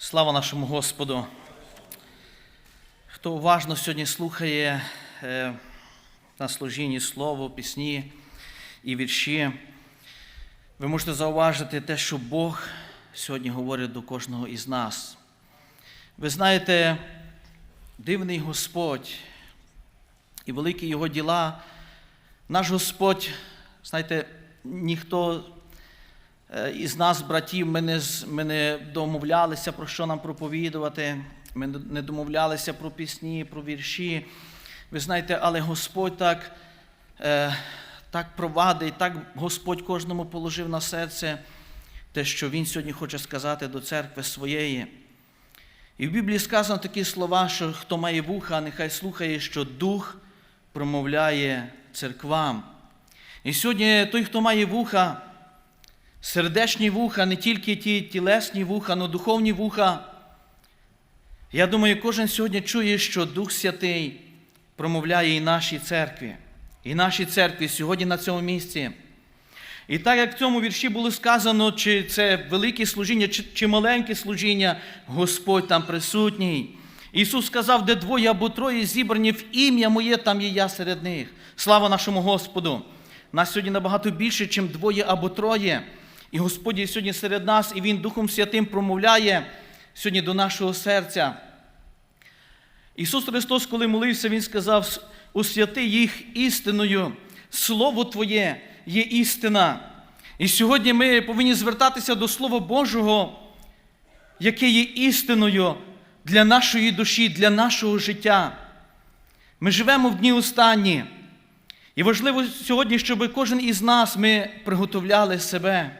Слава нашому Господу. Хто уважно сьогодні слухає е, на служінні слово, пісні і вірші, ви можете зауважити те, що Бог сьогодні говорить до кожного із нас. Ви знаєте, дивний Господь і великі Його діла, наш Господь, знаєте, ніхто із нас, братів, ми не, ми не домовлялися, про що нам проповідувати, ми не- не домовлялися про пісні, про вірші. Ви знаєте, але Господь так, е, так провадить, так Господь кожному положив на серце те, що Він сьогодні хоче сказати до церкви своєї. І в Біблії сказано такі слова, що хто має вуха, нехай слухає, що Дух промовляє церквам. І сьогодні той, хто має вуха, сердечні вуха, не тільки ті тілесні вуха, але духовні вуха. Я думаю, кожен сьогодні чує, що Дух Святий промовляє і нашій церкві, і нашій церкві сьогодні на цьому місці. І так як в цьому вірші було сказано, чи це велике служіння, чи, чи маленьке служіння, Господь там присутній. Ісус сказав, де двоє або троє зібрані в ім'я моє, там є я серед них. Слава нашому Господу! Нас сьогодні набагато більше, ніж двоє або троє. І Господь є сьогодні серед нас, і Він Духом Святим промовляє сьогодні до нашого серця. Ісус Христос, коли молився, Він сказав, освяти їх істиною, Слово Твоє є істина. І сьогодні ми повинні звертатися до Слова Божого, яке є істиною для нашої душі, для нашого життя. Ми живемо в дні останні. І важливо сьогодні, щоб кожен із нас ми приготовляли себе,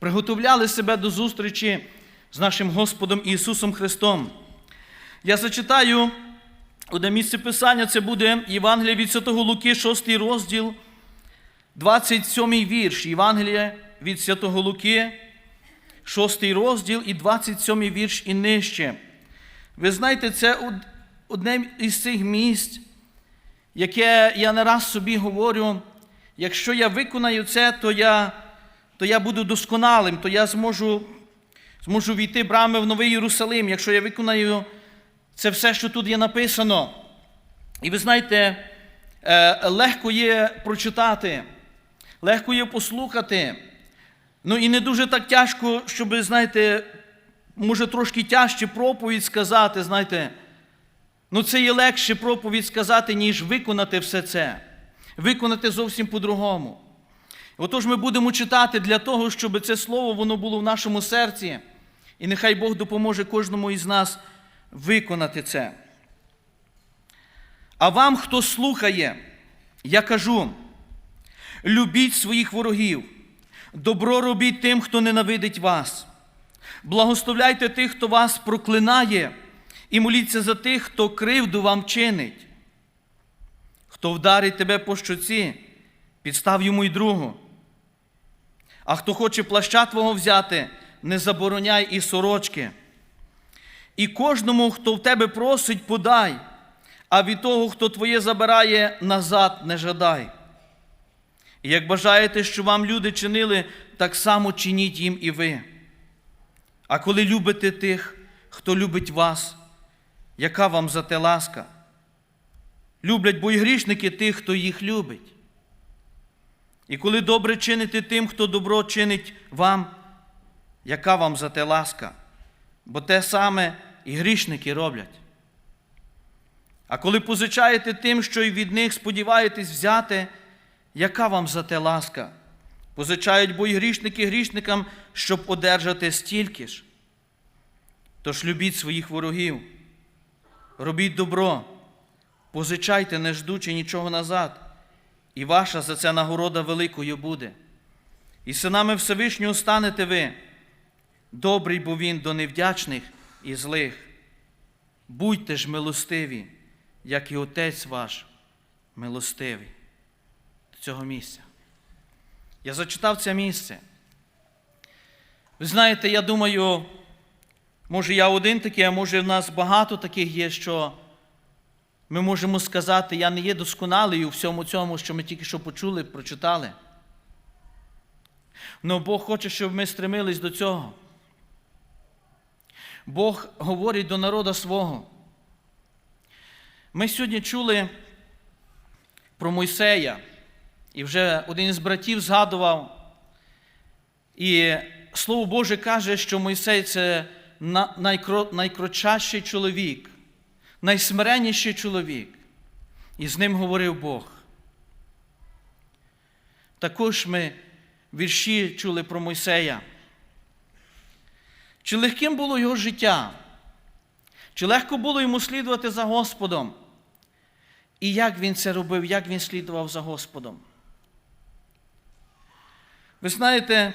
приготовляли себе до зустрічі з нашим Господом Ісусом Христом. Я зачитаю одне місце Писання, це буде Євангелія від Святого Луки, 6 розділ, 27 вірш. Євангелія від Святого Луки, 6 розділ і 27 вірш і нижче. Ви знаєте, це одне із цих місць, яке я не раз собі говорю, якщо я виконаю це, то я, то я буду досконалим, то я зможу, зможу війти брами в Новий Єрусалим, якщо я виконаю це все, що тут є написано. І ви знаєте, е, легко є прочитати, легко є послухати. Ну і не дуже так тяжко, щоб, знаєте, може трошки тяжче проповідь сказати, знаєте. Ну, це є легше проповідь сказати, ніж виконати все це. Виконати зовсім по-другому. Отож, ми будемо читати для того, щоб це слово воно було в нашому серці. І нехай Бог допоможе кожному із нас виконати це. А вам, хто слухає, я кажу: любіть своїх ворогів, добро робіть тим, хто ненавидить вас. Благословляйте тих, хто вас проклинає, і моліться за тих, хто кривду вам чинить. Хто вдарить тебе по щоці, підстав йому й другу. А хто хоче плаща твого взяти, не забороняй і сорочки. І кожному, хто в тебе просить, подай, а від того, хто твоє забирає, назад не жадай. І як бажаєте, що вам люди чинили, так само чиніть їм і ви. А коли любите тих, хто любить вас, яка вам за те ласка? Люблять бо й грішники тих, хто їх любить. І коли добре чините тим, хто добро чинить вам, яка вам за те ласка? Бо те саме і грішники роблять. А коли позичаєте тим, що й від них сподіваєтесь взяти, яка вам за те ласка? Позичають бо й грішники грішникам, щоб одержати стільки ж. Тож любіть своїх ворогів, робіть добро, позичайте, не ждучи нічого назад, і ваша за це нагорода великою буде. І синами Всевишнього станете ви, добрий, бо він до невдячних і злих. Будьте ж милостиві, як і Отець ваш милостивий. До цього місця. Я зачитав це місце. Ви знаєте, я думаю, може я один такий, а може в нас багато таких є, що ми можемо сказати, я не є досконалий у всьому цьому, що ми тільки що почули, прочитали. Но Бог хоче, щоб ми стремились до цього. Бог говорить до народу свого. Ми сьогодні чули про Мойсея, і вже один із братів згадував. І Слово Боже каже, що Мойсей це на- найкротчайший чоловік, найсмиренніший чоловік. І з ним говорив Бог. Також ми вірші чули про Мойсея. Чи легким було його життя? Чи легко було йому слідувати за Господом? І як він це робив, як він слідував за Господом? Ви знаєте,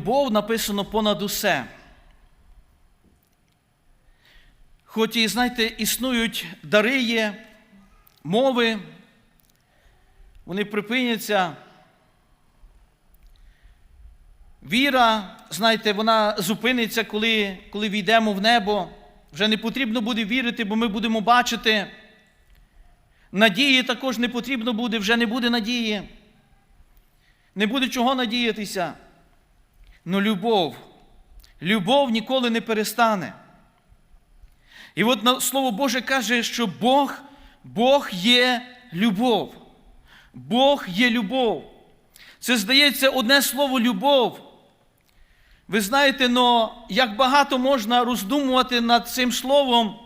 любов написано понад усе. Хоч і, знаєте, існують дари є, мови, вони припиняться. Віра, знаєте, вона зупиниться, коли, коли війдемо в небо. Вже не потрібно буде вірити, бо ми будемо бачити. Надії також не потрібно буде, вже не буде надії. Не буде чого надіятися. Но любов, любов ніколи не перестане. І от Слово Боже каже, що Бог, Бог є любов. Бог є любов. Це здається одне слово любов. Ви знаєте, но як багато можна роздумувати над цим словом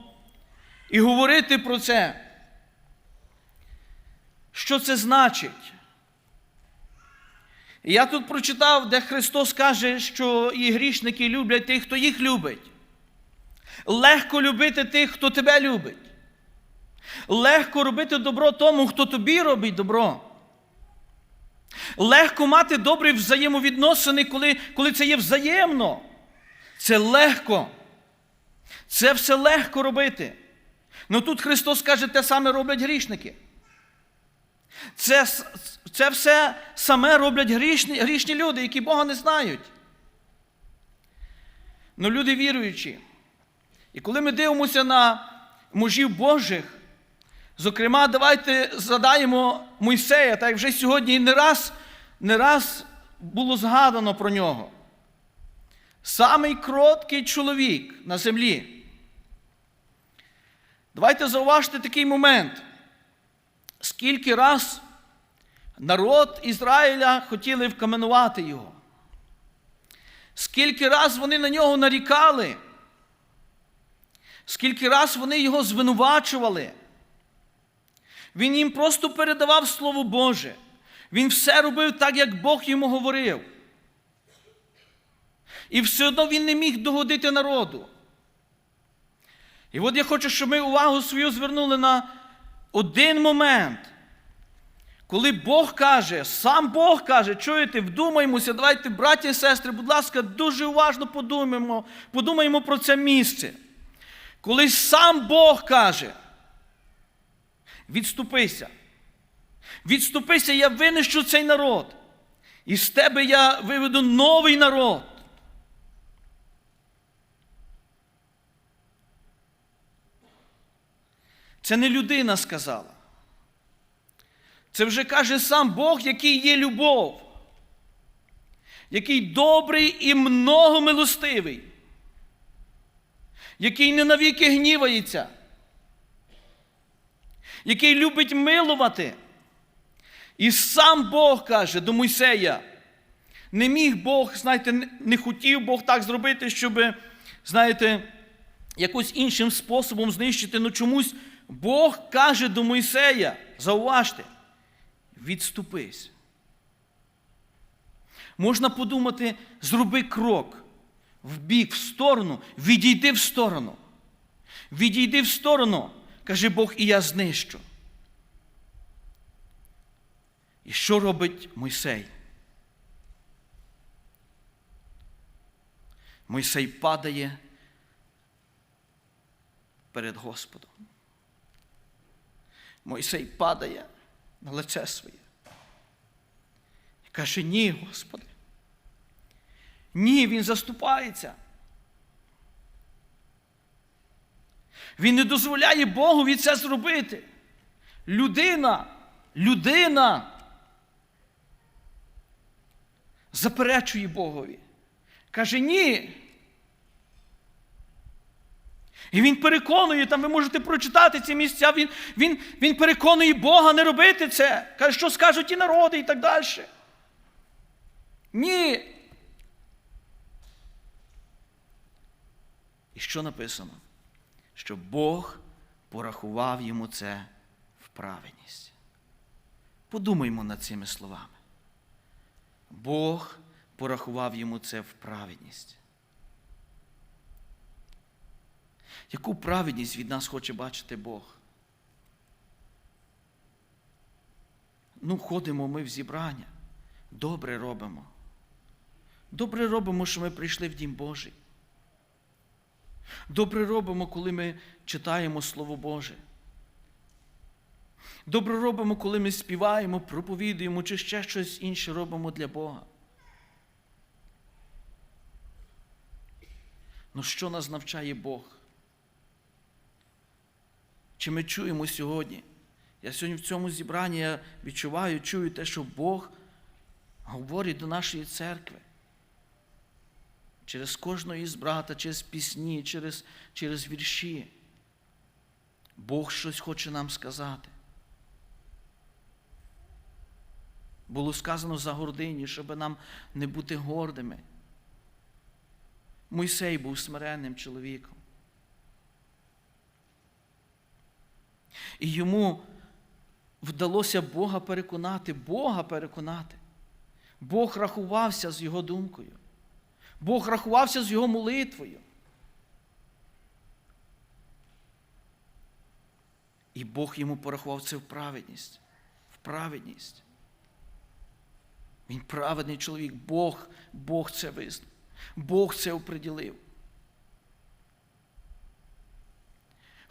і говорити про це. Що це значить? Я тут прочитав, де Христос каже, що і грішники люблять тих, хто їх любить. Легко любити тих, хто тебе любить. Легко робити добро тому, хто тобі робить добро. Легко мати добрі взаємовідносини, коли, коли це є взаємно. Це легко. Це все легко робити. Ну тут Христос каже, те саме роблять грішники. Це, це все саме роблять грішні, грішні люди, які Бога не знають. Ну люди віруючі. І коли ми дивимося на мужів Божих, зокрема, давайте згадаємо Мойсея, так як вже сьогодні не раз, не раз було згадано про нього. Самий кроткий чоловік на землі. Давайте зауважте такий момент. Скільки раз народ Ізраїля хотіли вкаменувати його. Скільки раз вони на нього нарікали, скільки раз вони його звинувачували. Він їм просто передавав Слово Боже. Він все робив так, як Бог йому говорив. І все одно він не міг догодити народу. І от я хочу, щоб ми увагу свою звернули на один момент, коли Бог каже, сам Бог каже, чуєте, вдумаймося, давайте, браті і сестри, будь ласка, дуже уважно подумаємо, подумаємо про це місце. Коли сам Бог каже, відступися. Відступися, я винищу цей народ. І з тебе я виведу новий народ. Це не людина сказала. Це вже каже сам Бог, який є любов, який добрий і многомилостивий, який не навіки гнівається, який любить милувати. І сам Бог каже до Мойсея, не міг Бог, знаєте, не- хотів Бог так зробити, щоб, знаєте, якось іншим способом знищити. Ну чомусь Бог каже до Мойсея, зауважте, відступись. Можна подумати, зроби крок в бік, в сторону, відійди в сторону. Відійди в сторону, каже Бог, і я знищу. І що робить Мойсей? Мойсей падає перед Господом. Мойсей падає на лице своє. І каже, ні, Господи. Ні, він заступається. Він не дозволяє Богові це зробити. Людина, людина заперечує Богові. Каже, ні. І він переконує, там ви можете прочитати ці місця, він, він, він переконує Бога не робити це. Каже, що скажуть і народи, і так далі. Ні. І що написано? Що Бог порахував йому це в праведність. Подумаймо над цими словами. Бог порахував йому це в праведність. Яку праведність від нас хоче бачити Бог? Ну, ходимо ми в зібрання, добре робимо. Добре робимо, що ми прийшли в Дім Божий. Добре робимо, коли ми читаємо Слово Боже. Добре робимо, коли ми співаємо, проповідуємо чи ще щось інше робимо для Бога. Ну що нас навчає Бог? Чи ми чуємо сьогодні? Я сьогодні в цьому зібранні я відчуваю, чую те, що Бог говорить до нашої церкви. Через кожного із брата, через пісні, через, через вірші. Бог щось хоче нам сказати. Було сказано за гордині, щоб нам не бути гордими. Мойсей був смиренним чоловіком. І йому вдалося Бога переконати, Бога переконати. Бог рахувався з його думкою. Бог рахувався з його молитвою. І Бог йому порахував це в праведність. В праведність. Він праведний чоловік. Бог, Бог це визнав. Бог це оприділив.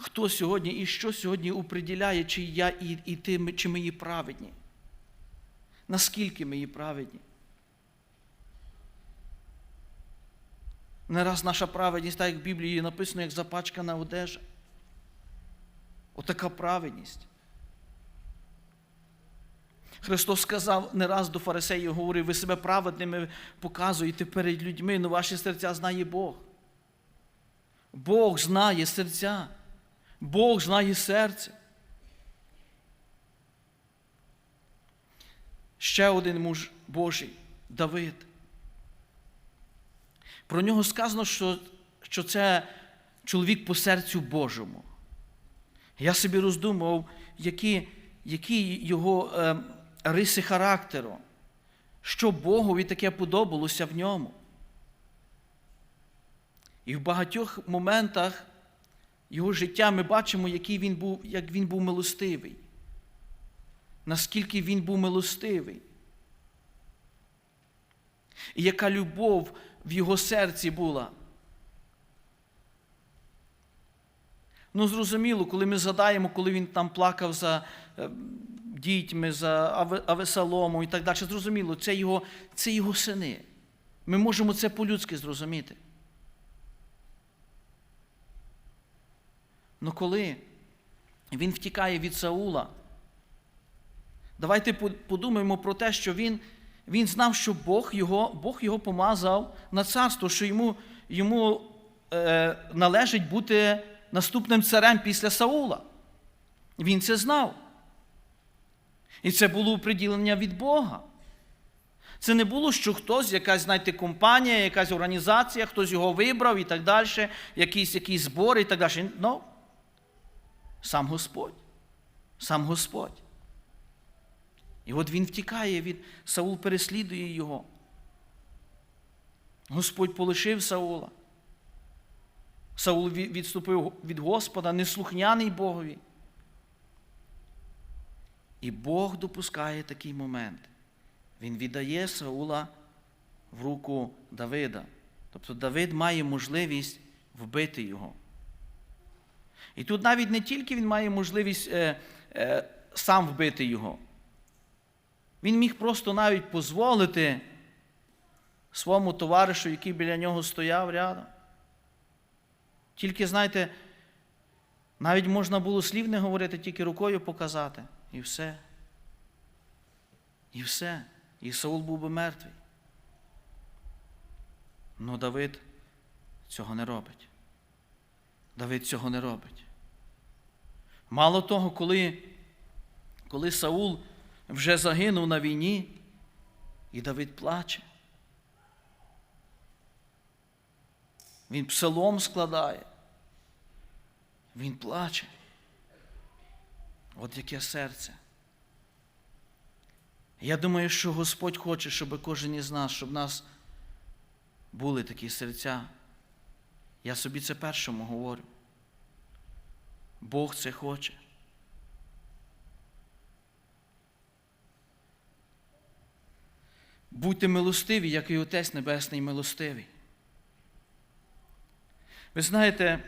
Хто сьогодні і що сьогодні оприділяє, чи я і, і ти, чи ми є праведні? Наскільки ми є праведні? Не раз наша праведність, так як в Біблії написано, як запачкана одежа. Отака праведність. Христос сказав не раз до фарисеїв, говорив, ви себе праведними показуєте перед людьми, але ваші серця знає Бог. Бог знає серця. Бог знає серце. Ще один муж Божий Давид. Про нього сказано, що, що це чоловік по серцю Божому. Я собі роздумував, які, які його е, риси характеру, що Богові таке подобалося в ньому. І в багатьох моментах його життя ми бачимо, який він був, як він був милостивий. Наскільки він був милостивий. І яка любов в його серці була. Ну, зрозуміло, коли ми згадаємо, коли він там плакав за е, дітьми, за Авесалому і так далі, зрозуміло, це його, це його сини. Ми можемо це по-людськи зрозуміти. Ну коли він втікає від Саула, давайте подумаємо про те, що він він знав, що Бог його Бог його помазав на царство, що йому йому е, належить бути наступним царем після Саула. Він це знав. І це було приділення від Бога. Це не було, що хтось, якась, знаєте, компанія, якась організація, хтось його вибрав і так далі, якісь якісь збори і так далі. No. Сам Господь. Сам Господь. І от він втікає від Саул переслідує його. Господь полишив Саула. Саул відступив від Господа, неслухняний Богові. І Бог допускає такий момент. Він віддає Саула в руку Давида. Тобто Давид має можливість вбити його. І тут навіть не тільки він має можливість е, е, сам вбити його. Він міг просто навіть дозволити своєму товаришу, який біля нього стояв рядом. Тільки, знаєте, навіть можна було слів не говорити, тільки рукою показати. І все. І все. І Саул був би мертвий. Ну Давид цього не робить. Давид цього не робить. Мало того, коли, коли Саул вже загинув на війні, і Давид плаче. Він псалом складає. Він плаче. От яке серце. Я думаю, що Господь хоче, щоб кожен із нас, щоб в нас були такі серця. Я собі це першому говорю. Бог це хоче. Будьте милостиві, як і Отець Небесний милостивий. Ви знаєте,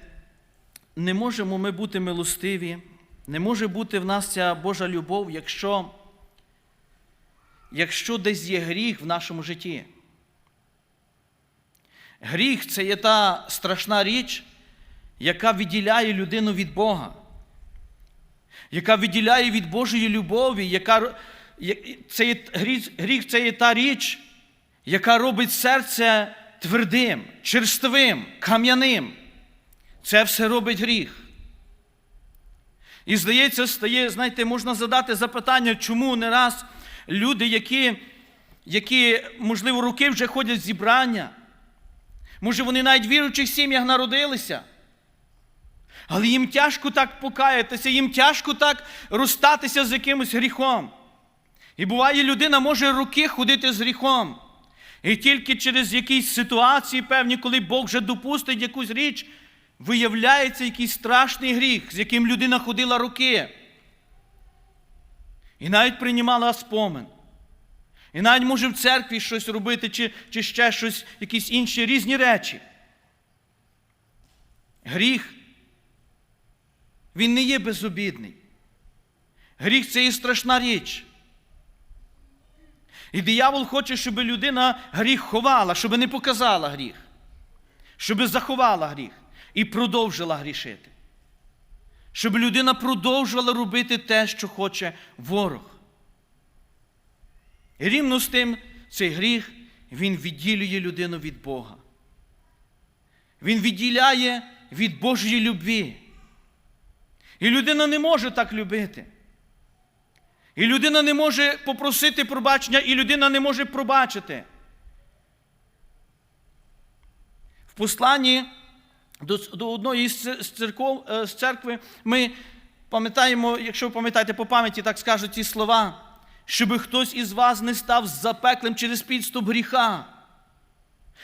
не можемо ми бути милостиві, не може бути в нас ця Божа любов, якщо, якщо десь є гріх в нашому житті. Гріх це є та страшна річ, яка відділяє людину від Бога, яка відділяє від Божої любові, яка, це є, гріх, це є та річ, яка робить серце твердим, черствим, кам'яним. Це все робить гріх. І здається, стає, знаєте, можна задати запитання, чому не раз люди, які, які можливо, роки вже ходять в зібрання, може, вони навіть віруючих сім'ях народилися. Але їм тяжко так покаятися, їм тяжко так розстатися з якимось гріхом. І буває, людина може роки ходити з гріхом. І тільки через якісь ситуації, певні, коли Бог вже допустить якусь річ, виявляється якийсь страшний гріх, з яким людина ходила роки. І навіть приймала спомин. І навіть може в церкві щось робити, чи, чи ще щось, якісь інші різні речі. Гріх. Він не є безобідний. Гріх це і страшна річ. І диявол хоче, щоб людина гріх ховала, щоб не показала гріх, щоб заховала гріх і продовжила грішити. Щоб людина продовжувала робити те, що хоче ворог. Рівно з тим цей гріх, він відділює людину від Бога. Він відділяє від Божої любві. І людина не може так любити. І людина не може попросити пробачення, і людина не може пробачити. В посланні до до одної з, церков, з церкви ми пам'ятаємо, якщо ви пам'ятаєте по пам'яті, так скажуть ці слова, щоб хтось із вас не став запеклим через підступ гріха.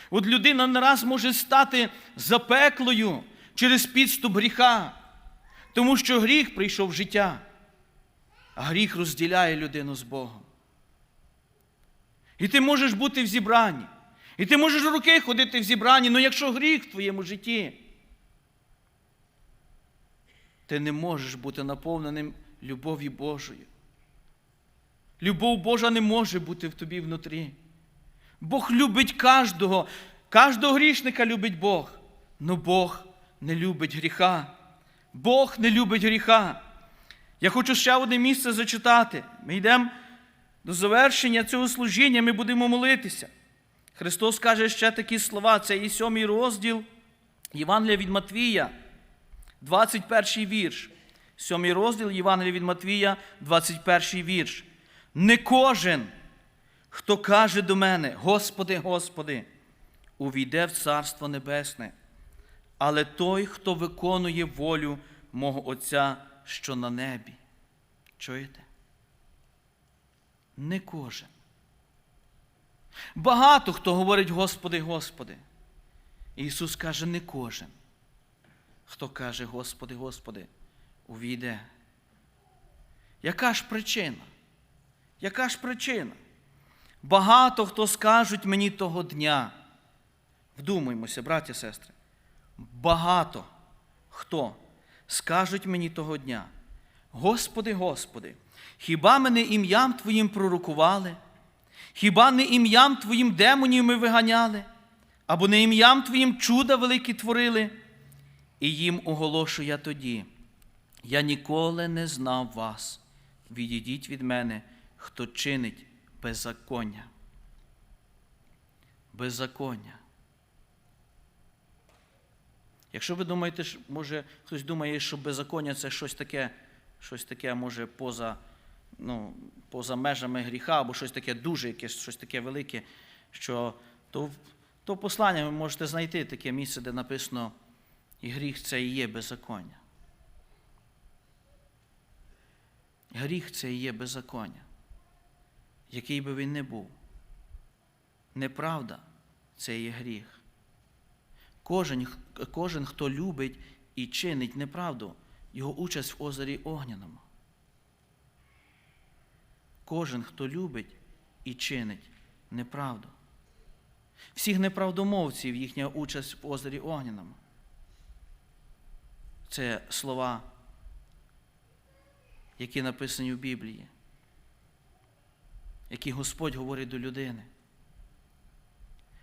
От людина не раз може стати запеклою через підступ гріха, тому що гріх прийшов в життя, а гріх розділяє людину з Богом. І ти можеш бути в зібранні. І ти можеш руки ходити в зібранні, але якщо гріх в твоєму житті, ти не можеш бути наповненим любов'ю Божою. Любов Божа не може бути в тобі внутрі. Бог любить кожного, кожного грішника любить Бог, але Бог не любить гріха. Бог не любить гріха. Я хочу ще одне місце зачитати. Ми йдемо до завершення цього служіння, ми будемо молитися. Христос каже ще такі слова, це і сьомий розділ Євангелія від Матвія, 21 вірш. Сьомий розділ Євангелія від Матвія, 21 вірш. Не кожен, хто каже до мене, Господи, Господи, увійде в Царство Небесне, але той, хто виконує волю мого Отця, що на небі. Чуєте? Не кожен. Багато хто говорить, Господи, Господи. Ісус каже, не кожен. Хто каже, Господи, Господи, увійде. Яка ж причина? Яка ж причина? Багато хто скажуть мені того дня. Вдумаймося, браті сестри. Багато хто скажуть мені того дня. Господи, Господи, хіба мене ім'ям Твоїм пророкували? Хіба не ім'ям Твоїм демонів ми виганяли, або не ім'ям Твоїм чуда великі творили? І їм оголошу я тоді. Я ніколи не знав вас. Відійдіть від мене, хто чинить беззаконня. Беззаконня. Якщо ви думаєте, може хтось думає, що беззаконня це щось таке, щось таке, може, поза, ну, поза межами гріха, або щось таке дуже якесь, щось таке велике, що то, то послання ви можете знайти таке місце, де написано, і гріх це і є беззаконня. Гріх це і є беззаконня, який би він не був. Неправда це є гріх. Кожен, кожен, хто любить і чинить неправду, його участь в озері Огняному. Кожен, хто любить і чинить неправду. Всіх неправдомовців їхня участь в озері Огняному. Це слова, які написані в Біблії, які Господь говорить до людини.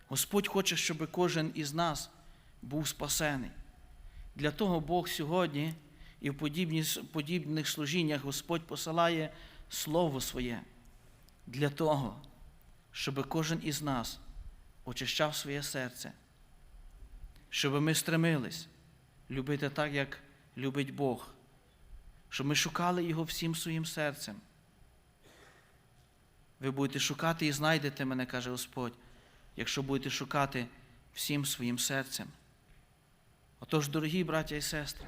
Господь хоче, щоб кожен із нас був спасений. Для того Бог сьогодні і в подібних служіннях Господь посилає Слово Своє для того, щоб кожен із нас очищав своє серце, щоб ми стремились любити так, як любить Бог, щоб ми шукали Його всім своїм серцем. Ви будете шукати і знайдете мене, каже Господь, якщо будете шукати всім своїм серцем. Отож, дорогі браття і сестри,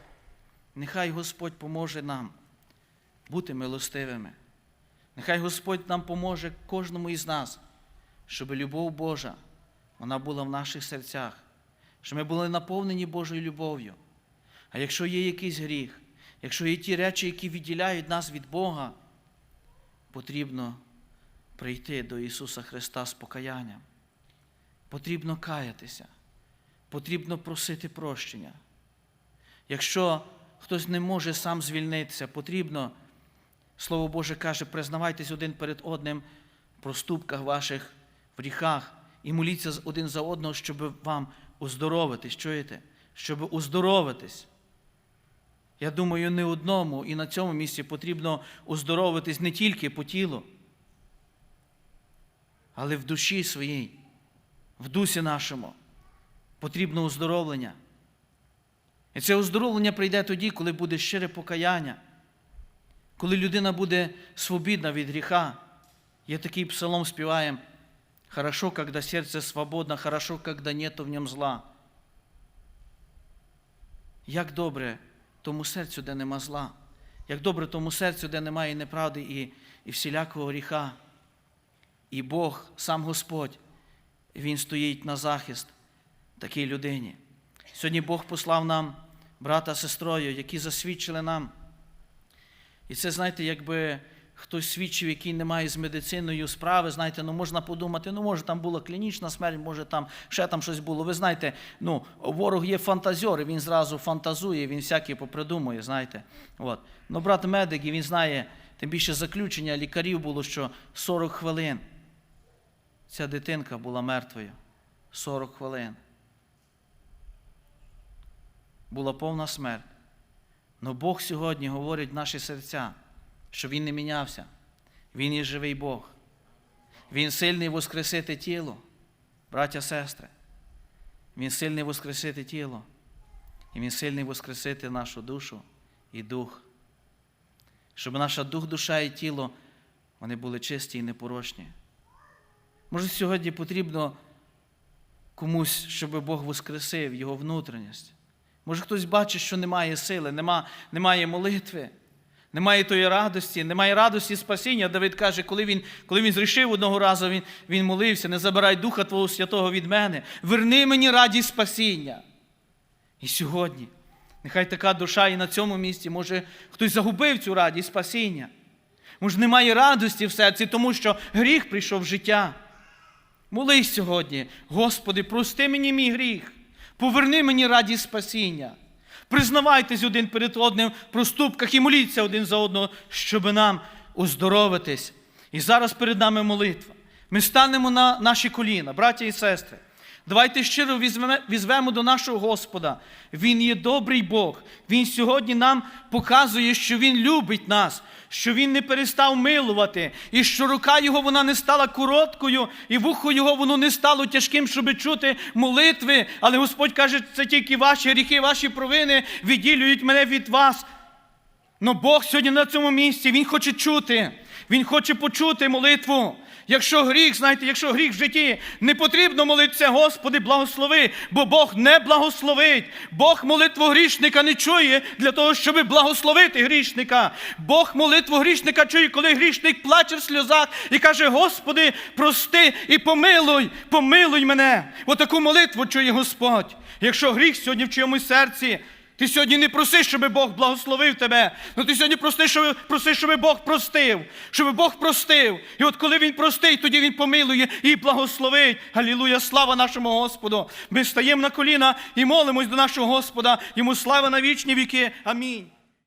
нехай Господь поможе нам бути милостивими. Нехай Господь нам поможе кожному із нас, щоб любов Божа вона була в наших серцях, щоб ми були наповнені Божою любов'ю. А якщо є якийсь гріх, якщо є ті речі, які відділяють нас від Бога, потрібно прийти до Ісуса Христа з покаянням. Потрібно каятися, потрібно просити прощення. Якщо хтось не може сам звільнитися, потрібно, Слово Боже каже, признавайтесь один перед одним в проступках ваших, в гріхах і моліться один за одного, щоб вам оздоровитись. Чуєте? Щоб оздоровитись. Я думаю, не одному і на цьому місці потрібно оздоровитись не тільки по тілу, але в душі своїй, в дусі нашому потрібно оздоровлення. І це оздоровлення прийде тоді, коли буде щире покаяння, коли людина буде свобідна від гріха. Є такий псалом співаємо. Хорошо, когда сердце свободно, хорошо, когда нету в нем зла. Як добре тому серцю, де нема зла, як добре тому серцю, де немає неправди і, і всілякого гріха. І Бог, сам Господь, Він стоїть на захист такій людині. Сьогодні Бог послав нам брата сестрою, які засвідчили нам. І це, знаєте, якби хтось свідчив, який не має з медициною справи, знаєте, ну можна подумати, ну може там була клінічна смерть, може там ще там щось було. Ви знаєте, ну ворог є фантазер, він зразу фантазує, він всяке попридумує, знаєте. От. Ну, брат медик, і він знає, тим більше заключення лікарів було, що 40 хвилин. Ця дитинка була мертвою. 40 хвилин. Була повна смерть. Но Бог сьогодні говорить в наші серця, що Він не мінявся. Він є живий Бог. Він сильний воскресити тіло, браття, сестри. Він сильний воскресити тіло. І Він сильний воскресити нашу душу і дух. Щоб наша дух, душа і тіло вони були чисті і непорочні. Може, сьогодні потрібно комусь, щоб Бог воскресив його внутрішність. Може, хтось бачить, що немає сили, нема, немає молитви, немає тої радості, немає радості спасіння. Давид каже, коли він коли він зрішив одного разу, він, він молився, не забирай Духа Твого Святого від мене, верни мені радість спасіння. І сьогодні, нехай така душа і на цьому місці, може, хтось загубив цю радість спасіння. Може, немає радості в серці, тому що гріх прийшов в життя. Молись сьогодні, Господи, прости мені мій гріх, поверни мені радість спасіння. Признавайтесь один перед одним в проступках і моліться один за одного, щоб нам оздоровитись. І зараз перед нами молитва. Ми станемо на наші коліна, браття і сестри. Давайте щиро візьмемо, до нашого Господа. Він є добрий Бог. Він сьогодні нам показує, що Він любить нас, що Він не перестав милувати, і що рука Його вона не стала короткою, і вухо Його воно не стало тяжким, щоб чути молитви. Але Господь каже, це тільки ваші гріхи, ваші провини відділюють мене від вас. Но Бог сьогодні на цьому місці, Він хоче чути, Він хоче почути молитву. Якщо гріх, знаєте, якщо гріх в житті, не потрібно молитися, Господи, благослови, бо Бог не благословить. Бог молитву грішника не чує для того, щоб благословити грішника. Бог молитву грішника чує, коли грішник плаче в сльозах і каже: Господи, прости і помилуй, помилуй мене. Отаку молитву чує Господь. Якщо гріх сьогодні в чиємусь серці, ти сьогодні не проси, щоб Бог благословив тебе. але ти сьогодні проси, щоб, проси, щоб Бог простив, щоб Бог простив. І от коли Він простить, тоді Він помилує і благословить. Галілуя, слава нашому Господу. Ми стаємо на коліна і молимось до нашого Господа. Йому слава на вічні віки. Амінь.